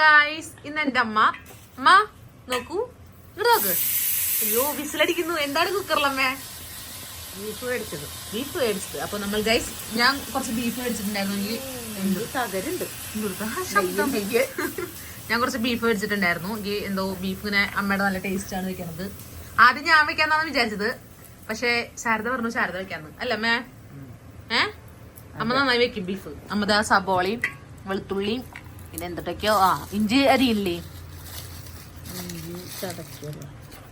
Guys ഇന്ന് എന്റെ അമ്മ. അമ്മ നോക്കൂ ഇങ്ങോട്ട് നോക്ക്. അയ്യോ വിസിലടിക്കുന്നു. എന്താണ് കുക്കറിലമ്മേ ബീഫ് മേടിച്ചത്. ബീഫ് മേടിച്ചത്. അപ്പൊ നമ്മൾ ഗൈസ് ഞാൻ കുറച്ച് ബീഫ് മേടിച്ചിട്ടുണ്ടായിരുന്നു തകരുണ്ട്? ഞാൻ കുറച്ച് ബീഫ് മേടിച്ചിട്ടുണ്ടായിരുന്നു. എനിക്ക് എന്തോ ബീഫ് ഇങ്ങനെ അമ്മയുടെ നല്ല ടേസ്റ്റ് ആണ് വെക്കണത്. ആദ്യം ഞാൻ വെക്കാന്നാണ് വിചാരിച്ചത്. പക്ഷെ ശാരദ പറഞ്ഞു ശാരദ വെക്കാന്ന്. അല്ല അമ്മേ? ഏ? അമ്മ നന്നായി വെക്കും ബീഫ്. അമ്മ സബോളയും വെളുത്തുള്ളിയും പിന്നെ എന്തൊക്കെയോ? ആ ഇഞ്ചി അരിയില്ലേ ഇല്ലേ?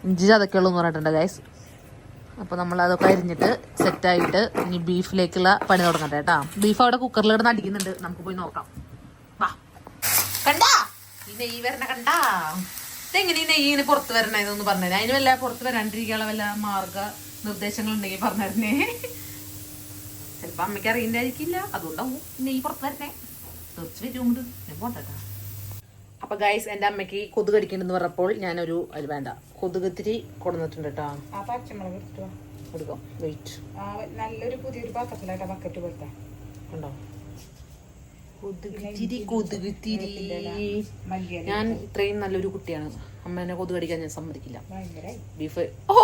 ഇഞ്ചി ചതക്കുള്ളൂ. എന്ന് പറഞ്ഞിട്ടുണ്ട് ഗൈസ് അപ്പൊ നമ്മൾ അതൊക്കെ അരിഞ്ഞിട്ട് സെറ്റായിട്ട് ഇനി ബീഫിലേക്കുള്ള പണി തുടങ്ങട്ടെ കേട്ടാ. ബീഫ് അവിടെ കുക്കറിൽ കിടന്ന് അടിക്കുന്നുണ്ട്. നമുക്ക് പോയി നോക്കാം. വാ. കണ്ടാ? ഈ നെയ്യ് വരണ കണ്ടാ? ഇതെങ്ങനെ ഈ നെയ്യ് ഇങ്ങനെ പുറത്ത് വരണ ഇതൊന്ന് പറഞ്ഞേ അതിന് വല്ല പുറത്ത് വരാണ്ടിരിക്കാനുള്ള വല്ല മാർഗ നിർദ്ദേശങ്ങൾ ഉണ്ടെങ്കിൽ പറഞ്ഞിരുന്നേ ചിലപ്പോ അമ്മയ്ക്ക് അറിയണ്ടായിരിക്കില്ല അതുകൊണ്ടാവും ഈ നെയ്യ് പുറത്ത് വരണേ. ഞാൻ അപ്പൊ ഗൈസ് എന്റെ അമ്മയ്ക്ക് കൊതുക് അടിക്കണ്ടെന്ന് പറഞ്ഞപ്പോൾ ഞാനൊരു അത് വേണ്ട. കൊതുകത്തിരി കൊടുന്നിട്ടുണ്ട് കേട്ടോ ആ പച്ചമുളക് എടുത്തു കൊടുക്കാം? വെയിറ്റ് ആ നല്ലൊരു പുതിയൊരു പാത്രത്തിലായിട്ട് ബക്കറ്റ് പോലത്തെ. കണ്ടോ? കൊതുകുത്തിരി കൊതുകുത്തിരി മല്ലിയില ഞാൻ ഇത്രയും നല്ലൊരു കുട്ടിയാണ്. അമ്മ എന്നെ കൊതുക് കടിക്കാൻ ഞാൻ സമ്മതിക്കില്ല. ബീഫ്. ഓ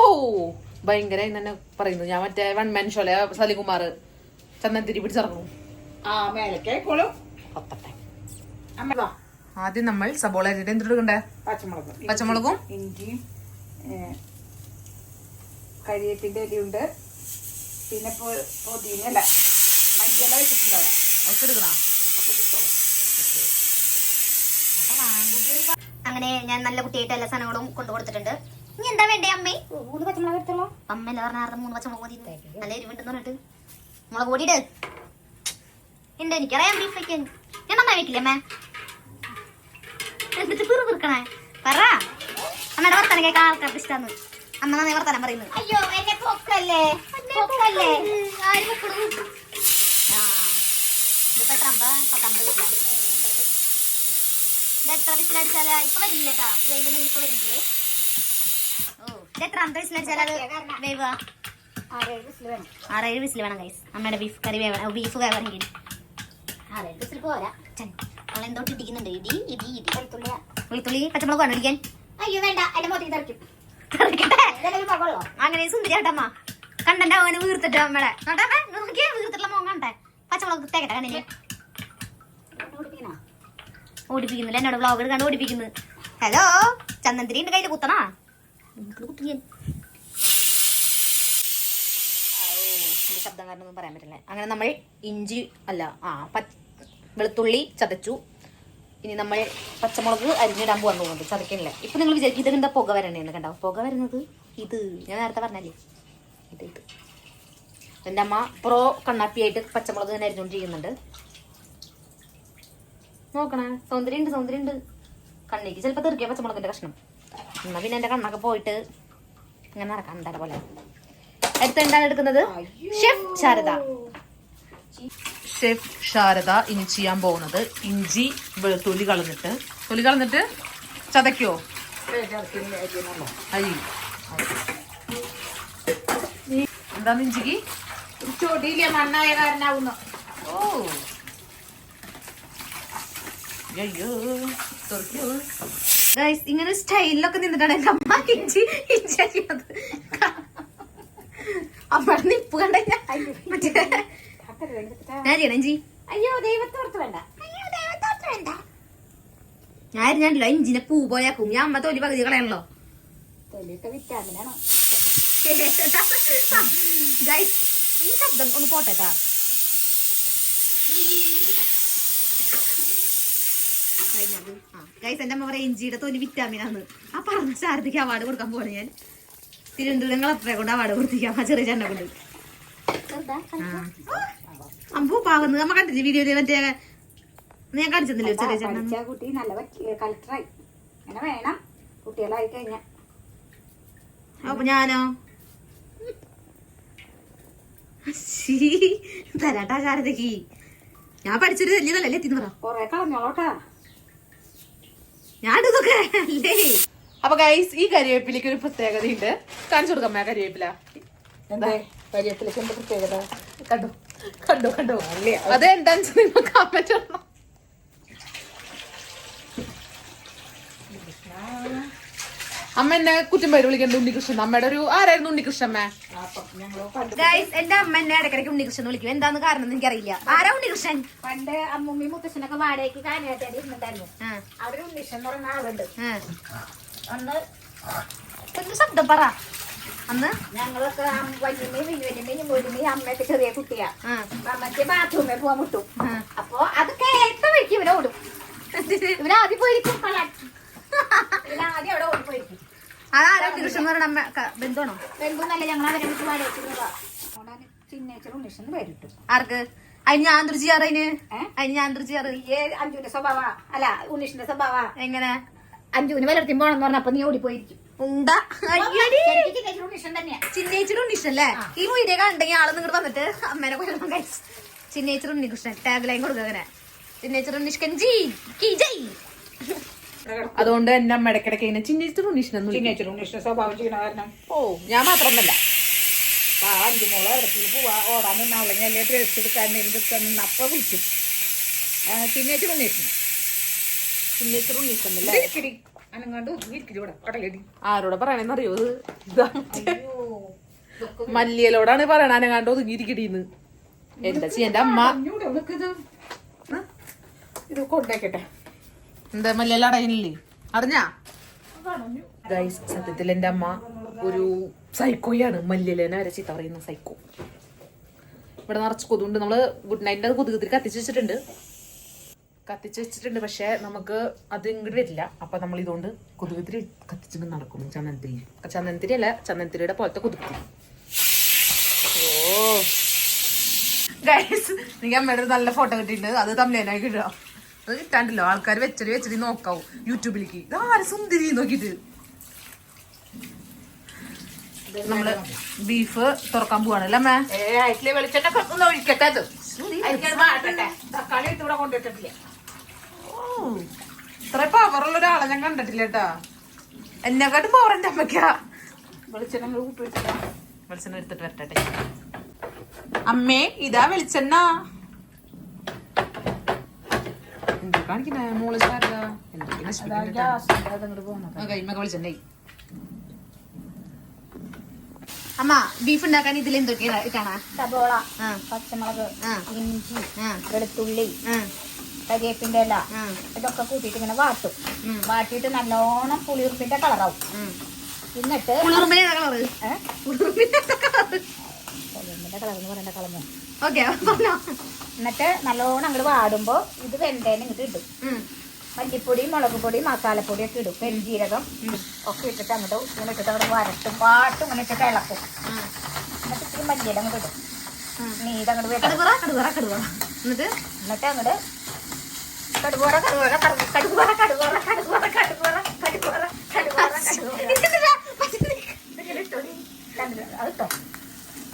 ഭയങ്കര തന്നെ പറയുന്നു. ഞാൻ മറ്റേ വൺ മാൻ ഷോലെ സലികുമാർ. ചന്ദനത്തിരി പിടിച്ചിറങ്ങും ആ മേലക്കേക്കോളും പത്തട്ടെ അമ്മ വാ. ആദ്യം നമ്മൾ സബോള അരിയുടെ എന്തിട്ടെ പച്ചമുളക്. പച്ചമുളകും? ഇഞ്ചിയും ഏ, കരിയേപ്പിന്റെ ഇലയുണ്ട്. പിന്നെ പൊ- പൊതിനല്ല മല്ലിയില വെച്ചിട്ടുണ്ടാവും ഒക്കെ എടുക്കണോ? അങ്ങനെ ഞാൻ നല്ല കുട്ടിയായിട്ട് എല്ലാ സാധനങ്ങളും കൊണ്ടു കൊടുത്തിട്ടുണ്ട്. ഇനി എന്താ വേണ്ടേ അമ്മേ? മൂന്ന് പച്ചമുളക് എടുത്തോളൂ. അമ്മ എന്താ പറഞ്ഞാൽ മൂന്ന് പച്ചമുളക് മതി നല്ല എരിവുണ്ടെന്ന് പറഞ്ഞിട്ട്. മുളക് പൊടിയിട് ഉണ്ട് എനിക്കറിയാം ബീഫ് വയ്ക്കാൻ ഞാൻ നന്നായി വെക്കില്ലേ അമ്മേ? എന്നിട്ട് പിറു പിറുക്കണേ പറ. അമ്മയുടെ വർത്തനം കേൾക്കാൻ ആൾക്കാർക്ക് ഇഷ്ടമാണ് അമ്മ നന്നായി വർത്തനം പറയുന്നു. അയ്യോ എന്നെ പൊക്കല്ലേ? പൊക്കല്ലേ? ആര് പൊക്കണു? ആ. ഇതിപ്പോ എത്ര അമ്പത്? പത്തമ്പത് വീട്ടിലാണ് ഇത് എത്ര വിസിലടിച്ചാൽ ഇപ്പൊ വരില്ല കേട്ടാ വേവിന് ഇപ്പൊ വരില്ലേ? ഓ ഇത് എത്ര അമ്പത് വിസിലടിച്ചാൽ വേവുക? ആറേഴ് വിസിൽ വേണം. ഗൈസ് അമ്മയുടെ ബീഫ് കറി വേവണം. ബീഫ് വേവണമെങ്കിൽ എന്തോട്ട് ഇടിക്കുന്നുണ്ട് ഇടി ഇടി ഇടി. വെളുത്തുള്ളി. പച്ചമുളക് വേണം ഇടിക്കാൻ. അയ്യോ വേണ്ട എന്റെ മോത്തേക്ക് തെറിക്കും. അങ്ങനെ സുന്ദരിയാട്ടമ്മ കണ്ടന്റെ അവന് വീർത്തിട്ട് അമ്മയുടെ നോട്ടമ്മ നോക്കിയാ വീർത്തിട്ടുള്ള മോൻ കണ്ടേ. പച്ചമുളക് തേക്കട്ടെ കണ്ണിന് ഓടിപ്പിക്കുന്നില്ല എന്നോട് വ്ളോഗ് കണ്ട് ഓടിപ്പിക്കുന്നു. ഹലോ ചന്ദനത്തിരി ഉണ്ട് കയ്യിൽ കുത്തണാ? എനിക്ക് ശബ്ദം കാരണം ഒന്നും പറയാൻ പറ്റില്ല. അങ്ങനെ നമ്മൾ ഇഞ്ചി അല്ല ആ വെളുത്തുള്ളി ചതച്ചു. ഇനി നമ്മൾ പച്ചമുളക് അരിഞ്ഞിടാൻ പോകാൻ പോകുന്നുണ്ട് ചതക്കണില്ല ഇപ്പൊ നിങ്ങൾ വിചാരിക്കും ഇത് എന്താ പുക വരണേന്ന് കണ്ടോ? പുക വരുന്നത് ഇത്. ഞാൻ നേരത്തെ പറഞ്ഞല്ലേ? ഇത് ഇത്. എന്റെ അമ്മ പ്രോ കണ്ണാപ്പിയായിട്ട് പച്ചമുളക് തന്നെ അരിഞ്ഞുകൊണ്ട് ചെയ്യുന്നുണ്ട് നോക്കണേ. സൗന്ദര്യം ഉണ്ട് സൗന്ദര്യം ഉണ്ട് കണ്ണിക്ക് ചിലപ്പോൾ തീർക്കിയ പച്ചമുളകിന്റെ കഷ്ണം. എന്നാ പിന്നെ എന്റെ കണ്ണൊക്കെ പോയിട്ട് ഇങ്ങനെ നടക്കാം എന്താ പോലെ? അടുത്ത എന്താണ് എടുക്കുന്നത് ഷെഫ് ശാരദ. ഷെഫ് ശാരദ ഇനി ചെയ്യാൻ പോകുന്നത് ഇഞ്ചി തൊലി കളഞ്ഞിട്ട്. തൊലി കളഞ്ഞിട്ട് ചതയ്ക്കോ? അരി എന്താന്ന് ഇഞ്ചിക്ക് ഓ. അയ്യോ. ഗൈസ് ഇങ്ങനെ സ്റ്റൈലിലൊക്കെ നിന്നിട്ടാണ് എന്റെ അമ്മ ഇഞ്ചി ഇഞ്ചി അമ്മയുടെ നിപ്പ് കണ്ട ഞാൻ അരിയണം ഇഞ്ചി അയ്യോ ദൈവത്തോർത്ത് വേണ്ട. ഞാൻ അറിഞ്ഞല്ലോ ഇഞ്ചിനെ പൂ പോയാക്കും. ഞാൻ അമ്മ തൊലി പകുതി കളയണല്ലോ. തൊലിയൊക്കെ വിറ്റാമിനാണോ? ഈ ശബ്ദം ഒന്ന് പോട്ടെട്ടാ ഗൈസ് എന്റെ അമ്മ പറയാം ഇഞ്ചിയുടെ തൊലി വിറ്റാമിനാന്ന്. ആ പറഞ്ഞ ശാരദയ്ക്ക് അവാർഡ് കൊടുക്കാൻ പോണേ ഞാൻ. തിരുവനന്തപുരം കളക്ടറെ കൊണ്ട് അവാർഡ് കൊടുത്തിരിക്കാം ആ ചെറിയ ചേട്ടനെ കൊണ്ട്. അമ്പൂ പാവുന്നത് നമ്മ കണ്ടില്ലേ വീഡിയോയിൽ മറ്റേ ഞാൻ കാണിച്ചെന്നില്ലേ ചെറിയ ചേട്ടൻ പഠിച്ച കുട്ടി നല്ല കളക്ടറായി. അങ്ങനെ വേണം. കുട്ടികളായി കഴിഞ്ഞ. അപ്പൊ ഞാനോ? തരാട്ടാ ശാരദക്ക് ഞാൻ പഠിച്ചൊരു തല്ലിയതല്ലേ എത്തിന്ന് പറ. കൊറേ ഞാൻ ഇതൊക്കെ അല്ലേ? അപ്പൊ ഗൈസ് ഈ കരിവേപ്പിലേക്ക് ഒരു പ്രത്യേകതയുണ്ട്. കാണിച്ചു കൊടുക്കാം അമ്മ കരിവേപ്പില. എന്ത്? പ്രത്യേകത? കണ്ടോ? കണ്ടോ കണ്ടോ? അതെന്താന്ന് വെച്ചാൽ നിങ്ങൾ കമന്റ് ഇടണം. അമ്മ എന്നെ കുറ്റം പേര് വിളിക്കുന്നത് ഉണ്ണികൃഷ്ണൻ. അമ്മയുടെ ഒരു ആരായിരുന്നു ഉണ്ണികൃഷ്ണമ്മ ഗൈസ് എന്റെ അമ്മ എന്നെ ഇടയ്ക്കിടയ്ക്ക് ഉണ്ണികൃഷ്ണൻ എന്ന് വിളിക്കും. എന്താന്ന് കാരണം എന്ന് എനിക്കറിയില്ല. ആരാ ഉണ്ണികൃഷ്ണൻ? പണ്ട് അമ്മൂമ്മയും മുത്തശ്ശനൊക്കെ വാടകയ്ക്ക് കാനായിട്ട് അവർ ഉണ്ണികൃഷ്ണൻ എന്ന് പറയുന്ന ആളുണ്ട്. അന്ന് പറ. ചെറിയ കുട്ടിയാ. പോയിരിക്കും. അവിടെ ഓടി പോയിരിക്കും അമ്മ നല്ല ആർക്ക്? അതിന് ഞാൻ അതിന് സ്വഭാവ. അല്ല ഉണ്ണീഷിന്റെ സ്വഭാവ. എങ്ങനെ? അഞ്ചുവിന് വല്ല തിമ്പോണെന്ന് പറഞ്ഞപ്പോ നീ ഓടിപ്പോയിരിക്കും ചിന്നേച്ചിടും ഉണ്ണികൃഷ്ണല്ലേ ഈ വീഡിയോ കണ്ടെങ്കിൽ ആൾ നിങ്ങൾ വന്നിട്ട് അമ്മേനെ കൊല്ലണം കഴിച്ചു ചിന്നേച്ചിടും ഉണ്ണികൃഷ്ണൻ ടാഗ് ലൈൻ കൊടുക്കുക അങ്ങനെ. ചിന്നേച്ചിടും ഉണ്ണിഷ്കൻ ജി അതുകൊണ്ട് എന്നെ അമ്മ ഇടയ്ക്കിടയ്ക്ക് ഇങ്ങനെ ചിന്നേച്ചിടും ഉണ്ണിഷ്ണൻ ചിന്നേച്ചിടും സ്വഭാവം ചെയ്യുന്ന കാരണം. ഓ ഞാൻ മാത്രമല്ല അഞ്ചു മോളെ ഇടയ്ക്ക് പോവാ. ഓടാൻ നിന്നാവില്ലെങ്കിൽ ഡ്രസ്സ് എടുക്കാൻ എന്തൊക്കെ നിന്നപ്പോ വിളിക്കും. ചിന്നേച്ചിടും ഉണ്ണിഷ്ണൻ ഇവിടെ കടലടി. ആരോടെ പറയണെന്ന് അറിയോ ഇത് മല്ലിയലോടാണ് പറയണ അനങ്ങാണ്ട് ഒതുങ്ങിയിരിക്കടീന്ന്. എന്താ ചെയ്യാ എന്റെ അമ്മ ഇത്? കൊണ്ടേക്കട്ടെ. എന്താ മല്ലിയല അടയില്ലേ അറിഞ്ഞാ? ഗൈസ് സത്യത്തിൽ എന്റെ അമ്മ ഒരു സൈക്കോയാണ്. മല്ലിയലേനെ വരെ ചീത്ത പറയുന്ന സൈക്കോ. ഇവിടെ നിറച്ച് കൊതുണ്ട് നമ്മൾ ഗുഡ് നൈറ്റിന്റെ അത് കൊതുകുതിരി കത്തിച്ച് വെച്ചിട്ടുണ്ട്. കത്തിച്ച് വെച്ചിട്ടുണ്ട്. പക്ഷെ നമുക്ക് അത് ഇങ്ങോട്ട് വരില്ല. അപ്പൊ നമ്മൾ ഇതുകൊണ്ട് കൊതുകുതിരി കത്തിച്ചിട്ട് നടക്കും. ചന്ദനത്തിരി. ചന്ദനത്തിരി അല്ല ചന്ദനത്തിരിയുടെ പോലത്തെ കൊതുകുതിരി. ഓ. ഗൈസ് എനിക്ക് അമ്മയുടെ നല്ല ഫോട്ടോ കിട്ടിയിട്ടുണ്ട് അത് തമ്മിലേനായി കിട്ടുക അത് കിട്ടാണ്ടല്ലോ. ആൾക്കാർ വെച്ചടി വെച്ചടി നോക്കാവും. യൂട്യൂബിലേക്ക് ഇതാരെ സുന്ദരി നോക്കിട്ട് നമ്മൾ ബീഫ് തുറക്കാൻ പോവാണല്ലേ അമ്മേ? വെളിച്ചെണ്ണ ഒഴിക്കട്ടെ അത്. തക്കാളി ഇട്ടിവിടെ കൊണ്ടിട്ടില്ല ഓ, ഇത്ര പവറുള്ള ഒരാളെ ഞാൻ കണ്ടിട്ടില്ല കേട്ടാ. എന്നെക്കാട്ടും പവർ എന്റെ അമ്മയ്ക്കാ. വെളിച്ചെണ്ണ വെളിച്ചെണ്ണ എടുത്തിട്ട് വരട്ടെ അമ്മേ ഇതാ വെളിച്ചെണ്ണ. എന്താ കാണിക്കണേ മോൾ സാരതാ എന്തൊക്കെ വെളിച്ചെണ്ണ അമ്മ ബീഫ് ഉണ്ടാക്കാൻ ഇതിൽ എന്തൊക്കെയാ ഇട്ടാണ്? സബോള പച്ചമുളക്. ഇഞ്ചി വെളുത്തുള്ളി കരിയേപ്പിന്റെ ഇല ഇതൊക്കെ കൂട്ടിയിട്ട് ഇങ്ങനെ വാട്ടും. വാട്ടിട്ട് വാട്ടിയിട്ട് നല്ലോണം പുളിയുറുപ്പിന്റെ കളറാവും. എന്നിട്ട് പുളിയുറുപ്പിന്റെ കളർ എന്ന് പറയേണ്ട എന്നിട്ട് നല്ലോണം അങ്ങോട്ട് വാടുമ്പോ ഇത് വെന്തേനെ ഇങ്ങോട്ട് ഇടും. മല്ലിപ്പൊടി മുളക് പൊടി മസാലപ്പൊടി ഒക്കെ ഇടും. പെരുജീരകം ഒക്കെ ഇട്ടിട്ട് അങ്ങോട്ട് ഇങ്ങനെ ഇട്ടിട്ട് അവിടെ വരട്ടും പാട്ടും ഇങ്ങനെ ഇട്ടിട്ട് ഇളക്കും. എന്നിട്ട് ഇത്തിരി മല്ലിയില അങ്ങോട്ട് ഇടും. നീ ഇതങ്ങോട്ട് എന്നിട്ട്? എന്നിട്ട് അങ്ങോട്ട് കടുകോറ കടുവറ കടുവറ കടുവറ കടുവറ കടുവറ കടുവറ കടുവറ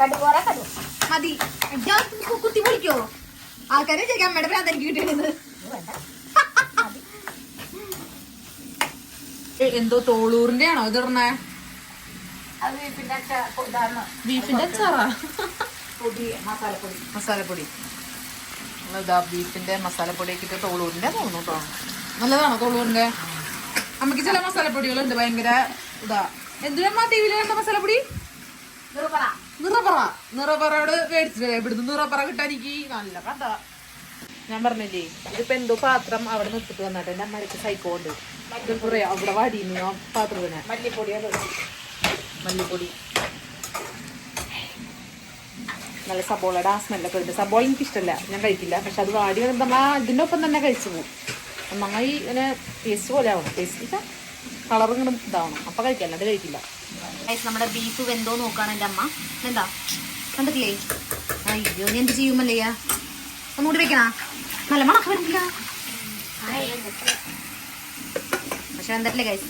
കടുവറ. കടു മതി. കുത്തി പൊളിക്കോ. ആൾക്കാരെ ചോദിക്കാം അമ്മയുടെ ഭ്രാന്ത് എനിക്ക് കിട്ടിയത് എന്തോ തോളൂറിന്റെ ആണോ ഇത് ഇടണേ? ബീഫിന്റെ അച്ചാറാ? പൊടി മസാലപ്പൊടി. മസാലപ്പൊടി. ഇതാ ബീഫിന്റെ മസാലപ്പൊടിയൊക്കെ ഇട്ട് തോളൂരിന്റെ തോന്നുന്നു കേട്ടോ നല്ലതാണോ തോളൂരിന്റെ നമുക്ക് ചില മസാലപ്പൊടികളുണ്ട് ഭയങ്കര ഇതാ. എന്തിനാ ടി വിയിൽ കണ്ട മസാലപ്പൊടി? നിറപറ നിറപ്പറ നിറപ്പറയോട് മേടിച്ചില്ലേ ഇവിടുന്ന് നിറപ്പറ കിട്ടാൻ എനിക്ക് നല്ല കഥ. ഞാൻ പറഞ്ഞില്ലേ ഇതിപ്പോ എന്തോ പാത്രം അവിടെ നിർത്തിട്ട് വന്നിട്ട് എന്റെ അമ്മയ്ക്ക് സൈക്കോ ഉണ്ട്. ഇത് അവിടെ വാടിയിരുന്നു ആ പാത്രത്തിന് മല്ലിപ്പൊടിയാണ് മല്ലിപ്പൊടി. നല്ല സബോളയുടെ ആ സ്മെല്ലൊക്കെ ഉണ്ട് സബോള എനിക്ക് ഇഷ്ടമല്ല ഞാൻ കഴിക്കില്ല. പക്ഷെ അത് വാടി വരുമ്പോൾ നമ്മൾ ആ ഇതിനൊപ്പം തന്നെ കഴിച്ചു പോകും. നന്നായി ഇങ്ങനെ ടേസ്റ്റ് പോലെ ആവണം. ടേസ്റ്റ് കളർ ഇങ്ങനെ ഇതാവണം. അപ്പം കഴിക്കാം അത് കഴിക്കില്ല. നമ്മുടെ ബീഫ് വെന്തോ എന്റെ അമ്മ. എന്താ കണ്ടിട്ടില്ലേ? അയ്യോ നീ എന്ത് ചെയ്യുമല്ലയ്യ ഒന്നുകൂടി വെക്കണ? നല്ല മണക്ക് വരുന്നില്ല. പക്ഷെ വെന്തട്ടില്ലേ കൈസ്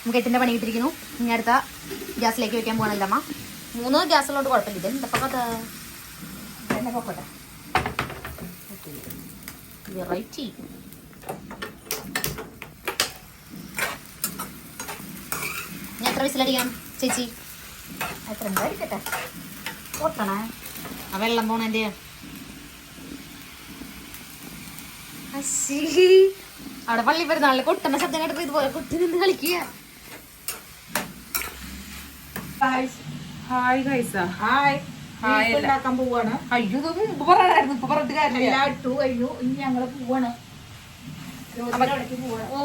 നമുക്ക് എട്ടിന്റെ പണി കിട്ടിയിരിക്കുന്നു. ഇനി അടുത്ത ഗ്യാസിലേക്ക് വെക്കാൻ പോകണമല്ലോ അമ്മ. മൂന്ന് ഗ്യാസുള്ളതുകൊണ്ട് കുഴപ്പമില്ല. ഇത് എന്താ കഥ പൊക്കട്ടെ. വെറൈറ്റി. ഞാൻ എത്ര വിസിലടിക്കണം ചേച്ചി? എത്ര അടിക്കട്ടെ. പൊട്ടണേ. ആ വെള്ളം പോണേന്റെ. അവിടെ പള്ളി പെരുന്നാളിൽ കൊട്ടണ ശബ്ദം കേട്ടപ്പോ ഇതുപോലെ കൊട്ടി നിന്ന് കളിക്കുക. ഹായ് ഗൈസ ഹായ് ഹായ് ഉണ്ടാക്കാൻ പോവാണ്. അയ്യോ ഇത് ഇപ്പൊ പറയണായിരുന്നു ഇപ്പൊ പറഞ്ഞിട്ട് കാര്യമില്ല. എല്ലാം ഇട്ടു കഴിഞ്ഞു. ഇനി ഞങ്ങൾ പോവാണ്. പോവാണ്. ഓ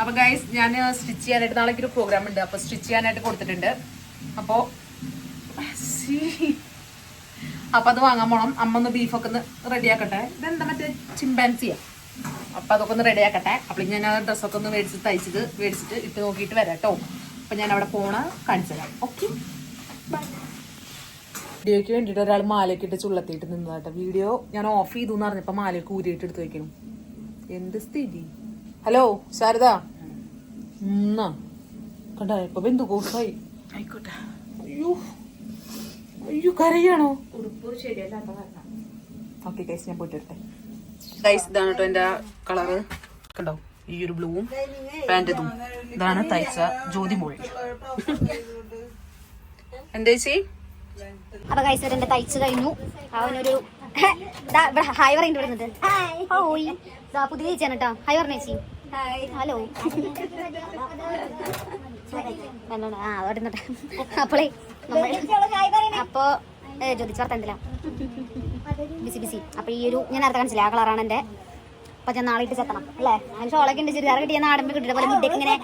അപ്പൊ ഗൈസ് ഞാൻ സ്റ്റിച്ച് ചെയ്യാനായിട്ട് നാളെ ഒരു പ്രോഗ്രാം ഉണ്ട്. അപ്പൊ സ്റ്റിച്ച് ചെയ്യാനായിട്ട് കൊടുത്തിട്ടുണ്ട്. അപ്പോ ശ്ശീ. അപ്പൊ അത് വാങ്ങാൻ പോണം. അമ്മ ഒന്ന് ബീഫൊക്കെ ഒന്ന് റെഡിയാക്കട്ടെ ഇതെന്താ മറ്റേ ചിമ്പാൻസിയാ അപ്പൊ അതൊക്കെ ഒന്ന് റെഡിയാക്കട്ടെ അപ്പോൾ ഞാൻ ആ ഡ്രസ്സൊക്കെ ഒന്ന് മേടിച്ച് തയ്ച്ചത് മേടിച്ചിട്ട് ഇട്ട് നോക്കിയിട്ട് വരാം കേട്ടോ അപ്പൊ ഞാൻ അവിടെ പോണ കാണിച്ചു തരാം. ഓക്കെ വീഡിയോയ്ക്ക് വേണ്ടിയിട്ട് ഒരാൾ മാലയൊക്കെ ഇട്ട് ചുള്ളത്തിയിട്ട് നിന്നതാട്ടെ വീഡിയോ ഞാൻ ഓഫ് ചെയ്തു എന്ന് മാലയ്ക്ക് മാലയൊക്കെ ഊരിയിട്ട് എടുത്ത് വെക്കണം എന്ത് സ്ഥിതി? ഹലോ ശാരദ. കണ്ട ഇപ്പൊ ബന്ധു കോസായി ആയിക്കോട്ടെ. അയ്യോ അയ്യോ കരയാണോ? ഉടുപ്പ് ശരിയല്ലാത്ത കാരണം ഓക്കെ ഗൈസ് ഞാൻ പോയിട്ട് വരട്ടെ. ഗൈസ് ഇതാണ് കേട്ടോ എന്റെ കളറ് കണ്ടോ ഈ ഒരു ബ്ലൂവും പാന്റതും ഇതാണ് തയ്ച്ച ജ്യോതി മോൾ. എന്താ ചേച്ചി? അപ്പൊ കൈസർ എന്റെ തയ്ച്ചു കഴിഞ്ഞു. അവനൊരു ഹായ് പറയുന്നുണ്ട് വരുന്നത് ദാ പുതിയ ചേച്ചിയാണ് കേട്ടോ ഹായ് പറഞ്ഞ ചേച്ചി? ഹലോ ആ അവിടെ അപ്പോളേ നമ്മൾ അപ്പോ ജ്യോതിച്ച് വർത്തനത്തില. ബിസി ബിസി അപ്പൊ ഈ ഒരു ഞാൻ നേരത്തെ കാണിച്ചില്ല ആ കളറാണ് എന്റെ. ചെത്തണം അല്ലേ? ഷോളൊക്കെ ഉണ്ട് ചുരിദാർ കിട്ടിയ നാടൻ കിട്ടിയ പോലെ മിഡൊക്കെ ഇങ്ങനെ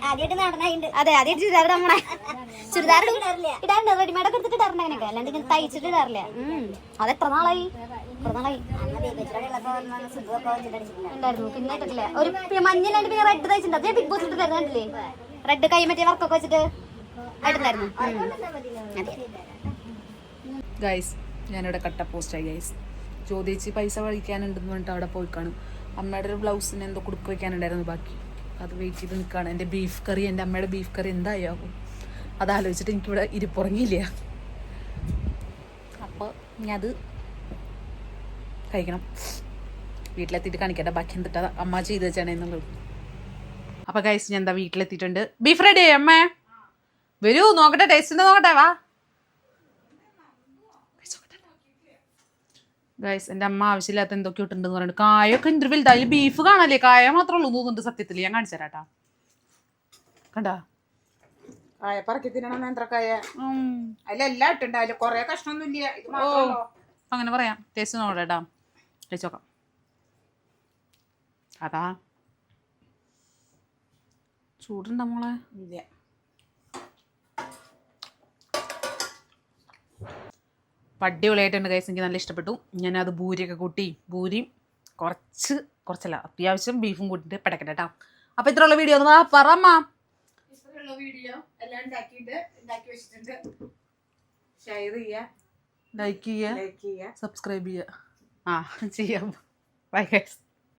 അതെ ആദ്യമായിട്ട് ചുരിദാർ നമ്മളെ ചുരിദാർ ഇടാറുണ്ട് റെഡിമെയ്ഡ് ഒക്കെ എടുത്തിട്ട് ഇടാറുണ്ട് അങ്ങനെയൊക്കെ. അല്ലാണ്ട് ഇങ്ങനെ തയ്ച്ചിട്ട് ഇടാറില്ല. അത് എത്ര നാളായി? എത്ര നാളായി? ഉണ്ടായിരുന്നു പിന്നെ ഇട്ടിട്ടില്ല. ഒരു പിന്നെ റെഡ് തയ്ച്ചിട്ടുണ്ട്. അത് ഞാൻ ബിഗ് ബോസ് ഇട്ട് തരുന്നില്ലേ റെഡ് കൈ മറ്റേ വർക്കൊക്കെ വെച്ചിട്ട് ഗൈസ് ഞാനിവിടെ കട്ട പോസ്റ്റായി ഗൈസ് ചോദിച്ച് പൈസ വഴിക്കാനുണ്ടെന്ന് പറഞ്ഞിട്ട് അവിടെ പോയി കാണും അമ്മയുടെ ഒരു ബ്ലൗസിന് എന്തോ കുടുക്ക് വയ്ക്കാനുണ്ടായിരുന്നു ബാക്കി. അത് വെയിറ്റ് ചെയ്ത് നിൽക്കുകയാണ് എന്റെ ബീഫ് കറി എന്റെ അമ്മയുടെ ബീഫ് കറി എന്തായാവും അതാലോചിച്ചിട്ട് എനിക്കിവിടെ ഇരിപ്പുറങ്ങിയില്ല. അപ്പോൾ ഞാൻ അത് കഴിക്കണം. വീട്ടിലെത്തിയിട്ട് കാണിക്കട്ടെ. ബാക്കി എന്തിട്ട് അമ്മ ചെയ്ത് വെച്ചാണ് എന്നുള്ളത്. അപ്പോൾ കഴിച്ച് ഞാൻ എന്താ വീട്ടിലെത്തിയിട്ടുണ്ട്. ബീഫ് റെഡി അമ്മേ? വരൂ നോക്കട്ടെ ടേസ്റ്റ് നോക്കട്ടെ വാ. ഗൈസ് എന്റെ അമ്മ ആവശ്യമില്ലാത്ത എന്തൊക്കെ ഇട്ടുണ്ടെന്ന് പറയുന്നത് കായൊക്കെ എന്തൊരു വലുതാ അതിൽ ബീഫ് കാണാല്ലേ കായ മാത്രമേ ഉള്ളൂ തോന്നുന്നുണ്ട് സത്യത്തിൽ ഞാൻ കാണിച്ചു തരാട്ടാ. കണ്ടാ? കായ പറക്കി തിന്നണം നേന്ത്രക്കായ അതിലെല്ലാം ഇട്ടുണ്ട്. അതിൽ കൊറേ കഷ്ണമൊന്നുമില്ല ഇത് മാത്രമല്ലോ അങ്ങനെ പറയാം. ടേസ്റ്റ് നോക്കട്ടെ ടേസ്റ്റ് നോക്കാം. അതാ. ചൂടുണ്ടോ മോളെ? ഇല്ല. അടിപൊളിയായിട്ടുണ്ട് കൈസ് എനിക്ക് നല്ല ഇഷ്ടപ്പെട്ടു. ഞാനത് അത് ഭൂരിയൊക്കെ കൂട്ടി ഭൂരിയും കുറച്ച് കുറച്ചല്ല അത്യാവശ്യം ബീഫും കൂട്ടിയിട്ട് പെടക്കട്ടെ കേട്ടോ അപ്പോൾ ഇത്രയുള്ള വീഡിയോ ഒന്ന് പറമ്മാ വീഡിയോ എല്ലാം ഉണ്ടാക്കിയിട്ട് ഉണ്ടാക്കി വെച്ചിട്ടുണ്ട്. ഷെയർ ചെയ്യുക ലൈക്ക് ചെയ്യുക സബ്സ്ക്രൈബ് ചെയ്യുക ആ ചെയ്യാം. Bye guys